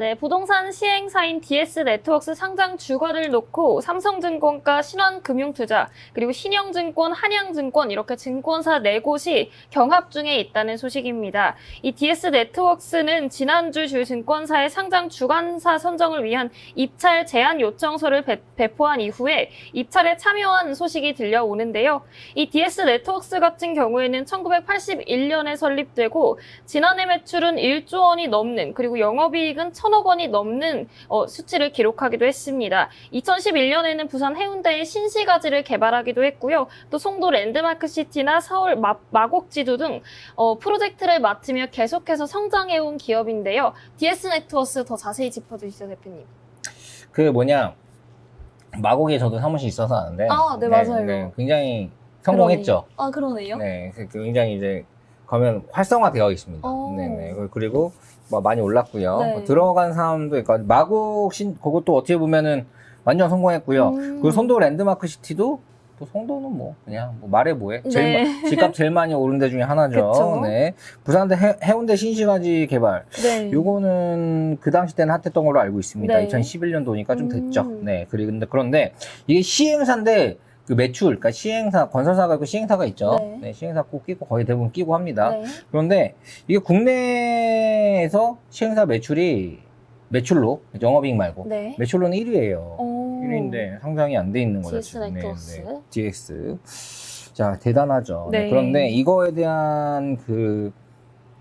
네, 부동산 시행사인 DS 네트워크스 상장 주가를 놓고 삼성증권가 신한금융투자 그리고 신영증권, 한양증권 이렇게 증권사 네 곳이 경합 중에 있다는 소식입니다. 이 DS 네트워크스는 지난주 주 증권사의 상장 주관사 선정을 위한 입찰 제안 요청서를 배, 배포한 이후에 입찰에 참여한 소식이 들려오는데요. 이 DS 네트워크스 같은 경우에는 1981년에 설립되고 지난해 매출은 1조 원이 넘는 그리고 영업이익은 1 천억 원이 넘는 어, 수치를 기록하기도 했습니다. 2011년에는 부산 해운대에 신시가지를 개발하기도 했고요. 또 송도 랜드마크 시티나 서울 마, 마곡지도 등 어, 프로젝트를 맡으며 계속해서 성장해온 기업인데요. DS 네트워스 더 자세히 짚어주시죠, 대표님. 그 뭐냐 마곡에 저도 사무실 있어서 아는데 아, 네, 맞아요. 굉장히 성공했죠. 그러네요. 아, 그러네요. 네, 그- 그 굉장히 이제 가면 활성화되어 있습니다. 어. 네네. 그리고 뭐 많이 올랐고요. 네. 뭐 들어간 사람도 그러니까 마곡 신 그것도 어떻게 보면은 완전 성공했고요. 음. 그리고 송도 랜드마크 시티도 또 송도는 뭐 그냥 뭐 말해 뭐해. 제일 네. 마- 집값 제일 많이 오른 데 중에 하나죠. 그쵸. 네. 부산대 해, 해운대 신시가지 개발. 네. 요거는 그 당시 때는 핫했던 걸로 알고 있습니다. 네. 2011년도니까 좀 됐죠. 음. 네. 그런데 그런데 이게 시행사인데 그 매출, 그러니까 시행사 건설사가 있고 시행사가 있죠. 네. 네. 시행사 꼭 끼고 거의 대부분 끼고 합니다. 네. 그런데 이게 국내에서 시행사 매출이 매출로 영업이익 말고 네. 매출로는 1위예요. 오. 1위인데 상장이 안 돼 있는 거죠. DS 지금. 네트워스. DX. 자 대단하죠. 네. 그런데 이거에 대한 그,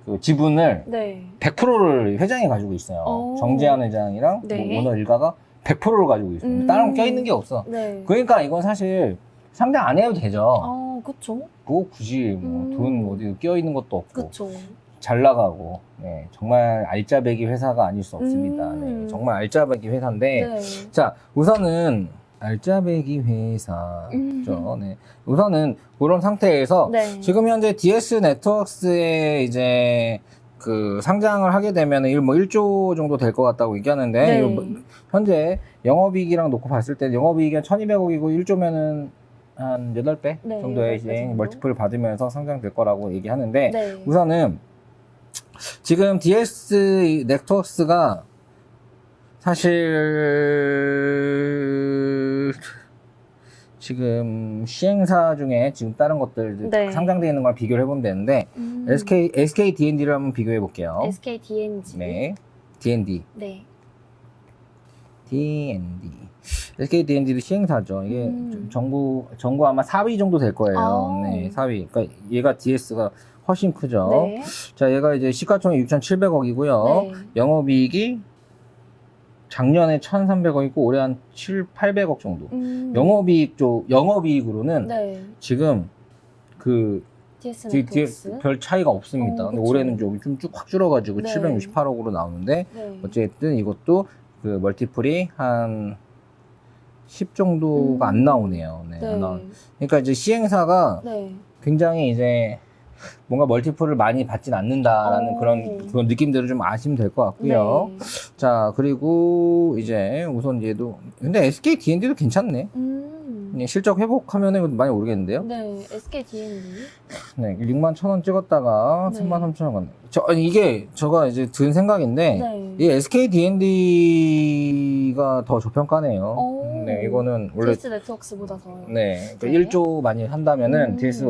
그 지분을 네. 100%를 회장이 가지고 있어요. 오. 정재환 회장이랑 네. 뭐 오너 일가가 100%를 가지고 있습니다. 음. 다른 거 껴있는 게 없어. 네. 그러니까 이건 사실 상장 안 해도 되죠. 아, 그쵸. 뭐 굳이 뭐 음. 돈 어디 껴있는 것도 없고 그쵸. 잘 나가고 네, 정말 알짜배기 회사가 아닐 수 없습니다. 음. 네, 정말 알짜배기 회사인데 네. 자 우선은 알짜배기 회사죠. 음. 네. 우선은 그런 상태에서 네. 지금 현재 DS 네트워크스에 이제 그 상장을 하게 되면 은뭐 1조 정도 될 것 같다고 얘기하는데 네. 뭐 현재 영업이익이랑 놓고 봤을 때 영업이익이 한 1200억이고 1조면은 한 8배 네, 정도의 8배 이제 정도. 멀티플을 받으면서 상장될 거라고 얘기하는데 네. 우선은 지금 DS 네트워크스가 사실 지금 시행사 중에 지금 다른 것들 네. 상장되어 있는 걸 비교를 해보면 되는데 음. SK SK D&D를 한번 비교해 볼게요. SK DNG. 네, D&D, 네. D&D. SK D&D도 시행사죠. 이게 음. 좀 정부 정부 아마 4위 정도 될 거예요. 아. 네, 4위. 그러니까 얘가 DS가 훨씬 크죠. 네. 자, 얘가 이제 시가총액 6,700억이고요. 네. 영업이익이 작년에 1,300억이고 올해 한 7, 800억 정도. 음. 영업이익 쪽 영업이익으로는 네. 지금 그 뒤에 네트워크스. 별 차이가 없습니다. 어, 근데. 올해는 좀쭉확 줄어가지고 네. 768억으로 나오는데 네. 어쨌든 이것도 그 멀티플이 한 10 정도가 음. 안 나오네요. 네, 네. 안 나오- 그러니까 이제 시행사가 네. 굉장히 이제 뭔가 멀티플을 많이 받진 않는다라는 어. 그런 그런 느낌들을 좀 아시면 될 것 같고요. 네. 자 그리고 이제 우선 얘도 근데 SK D&D도 괜찮네. 음. 그냥 실적 회복하면은 많이 오르겠는데요. 네. SK DNG. 네, 6만 천 원 찍었다가 네. 3만 3천 원. 저 아니, 이게 제가 이제 든 생각인데 네. 이 SK D&D가 더 저평가네요. 오. 네, 이거는 원래 DS 네트워크스보다 더. 네, 그 네. 1조 많이 한다면은 음. DS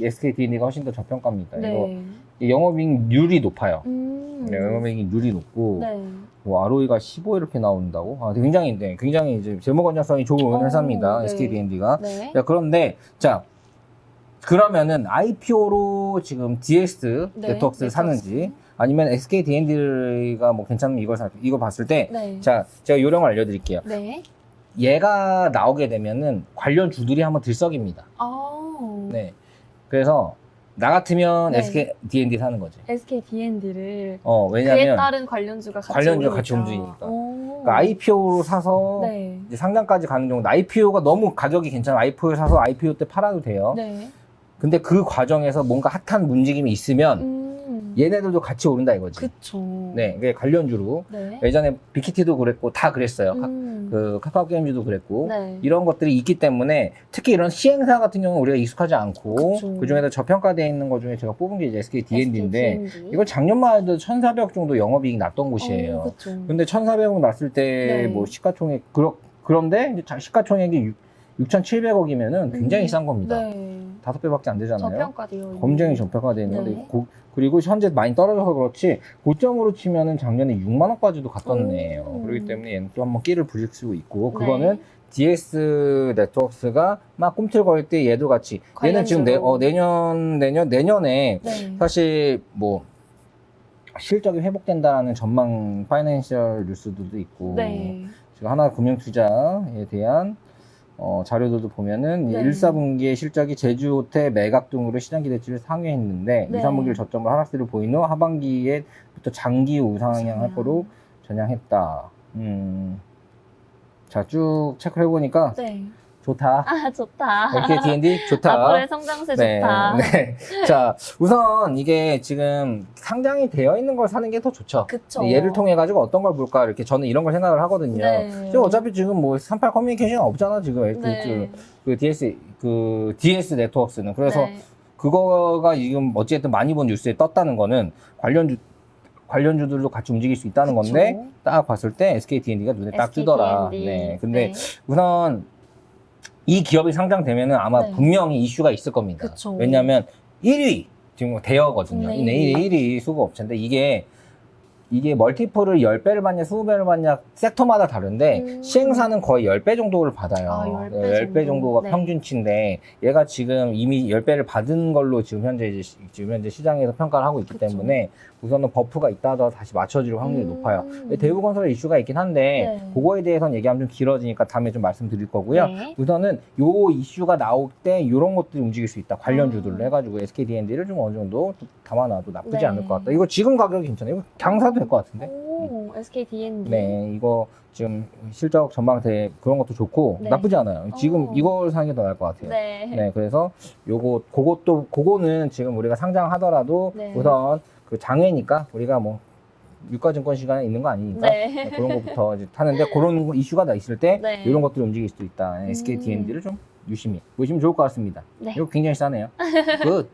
SK D&D가 훨씬 더 저평가입니다. 이거 네. 이 영업이익률이 높아요. 음. 네, 영업이익률이 높고 네. 뭐 ROE가 15 이렇게 나온다고? 아, 굉장히 네, 굉장히 이제 재무 건전성이 좋은 어, 회사입니다. 네. SK D&D가. 네. 자, 그런데 자 그러면은 IPO로 지금 DS 네, 네트워크스를 사는지 아니면 SK D&D가 뭐 괜찮으면 이걸 사 이거 봤을 때 네. 자, 제가 요령을 알려 드릴게요. 네. 얘가 나오게 되면은 관련 주들이 한번 들썩입니다. 아. 네. 그래서 나 같으면 네. SK D&D 사는 거지. SK D&D를 어, 그에 왜냐면 따른 관련주가 같이 관련주가 오르니까. 같이 움직이니까. 오. 그러니까 IPO로 사서 네. 이제 상장까지 가는 경우 IPO가 너무 가격이 괜찮아 IPO를 사서 IPO 때 팔아도 돼요. 네. 근데 그 과정에서 뭔가 핫한 움직임이 있으면 음. 음. 얘네들도 같이 오른다 이거지. 그쵸. 네, 이게 관련주로 네. 예전에 빅히트도 그랬고 다 그랬어요. 카- 음. 그 카카오 게임즈도 그랬고 네. 이런 것들이 있기 때문에 특히 이런 시행사 같은 경우는 우리가 익숙하지 않고. 그 중에서 저평가되어 있는 것 중에 제가 뽑은 게 이제 SK D&D인데. 이거 작년만 해도 1,400억 정도 영업이익 났던 곳이에요. 어, 그쵸. 근데 1,400억 났을 때 네. 뭐 시가총액 그러, 그런데 이제 자- 시가총액이 6,700억이면은 굉장히 음. 싼 겁니다. 네. 다섯 배밖에 안 되잖아요. 저평가되어. 검증이 저평가되어 있는 네. 고- 그리고 현재 많이 떨어져서 그렇지 고점으로 치면은 작년에 6만 원까지도 갔던 오. 애예요. 그렇기 때문에 얘는 또 한번 끼를 부릴 수 있고 네. 그거는 DS 네트워크스가 막 꿈틀거릴 때 얘도 같이 얘는 지금 내. 어, 내년 내년 내년에 네. 사실 뭐 실적이 회복된다는 전망 파이낸셜 뉴스들도 있고 네. 지금 하나 금융투자에 대한 어, 자료들도 보면은 네. 1, 4분기의 실적이 제주 호텔 매각 등으로 시장 기대치를 상회했는데 네. 2, 3분기를 저점으로 하락세를 보인 후 하반기에부터 장기 우상향할 우상향. 거로 전향했다. 음. 자, 쭉 체크를 해보니까 네. 좋다. 아, 좋다. 이렇게 D&D 좋다. 앞으로의 성장세 네, 좋다. 네. 자, 우선 이게 지금 상장이 되어 있는 걸 사는 게 더 좋죠. 그쵸. 얘를 통해 가지고 어떤 걸 볼까 이렇게 저는 이런 걸 생각을 하거든요. 네. 지금 어차피 지금 뭐 38 커뮤니케이션 없잖아 지금 그, 네. 그, 그 DS 그 DS 네트워크스는 그래서 네. 그거가 지금 어찌됐든 많이 본 뉴스에 떴다는 거는 관련 주 관련주들도 같이 움직일 수 있다는 그쵸. 건데 딱 봤을 때 SK D&D가 눈에 딱 뜨더라. SKT&D. 네. 근데 네. 우선 이 기업이 상장되면은 아마 네. 분명히 이슈가 있을 겁니다. 그쵸. 왜냐하면 1위 지금 대여거든요. 네. 네. 1위, 1위 수급 업체인데 이게 이게 멀티플을 10배를 받냐 20배를 받냐 섹터마다 다른데 음. 시행사는 거의 10배 정도를 받아요. 아, 10배 네, 10배 정도. 정도가 네. 평균치인데 얘가 지금 이미 10배를 받은 걸로 지금 현재 지금 현재 시장에서 평가를 하고 있기 그쵸. 때문에 우선은 버프가 있다 하더라도 다시 맞춰질 확률이 음. 높아요. 대우건설에 이슈가 있긴 한데 네. 그거에 대해서는 얘기하면 좀 길어지니까 다음에 좀 말씀드릴 거고요. 네. 우선은 요 이슈가 나올 때 이런 것들이 움직일 수 있다. 관련주들로 음. 해가지고 SK D&D를 좀 어느 정도 또 담아놔도 나쁘지 네. 않을 것 같다. 이거 지금 가격이 괜찮아요. 이거 강사도 될 것 같은데. 오, SK D&D. 네, 이거 지금 실적 전망대 그런 것도 좋고 네. 나쁘지 않아요. 지금 어. 이걸 사는 게 더 나을 것 같아요. 네. 네, 그래서 요거 그것도 그거는 지금 우리가 상장하더라도 네. 우선 그 장외니까 우리가 뭐 유가증권 시간에 있는 거 아니니까 네. 네, 그런 것부터 이제 타는데 그런 거 이슈가 나 있을 때 네. 이런 것들이 움직일 수도 있다. SK D&D를 좀 유심히 보시면 좋을 것 같습니다. 네. 이거 굉장히 싸네요. 굿.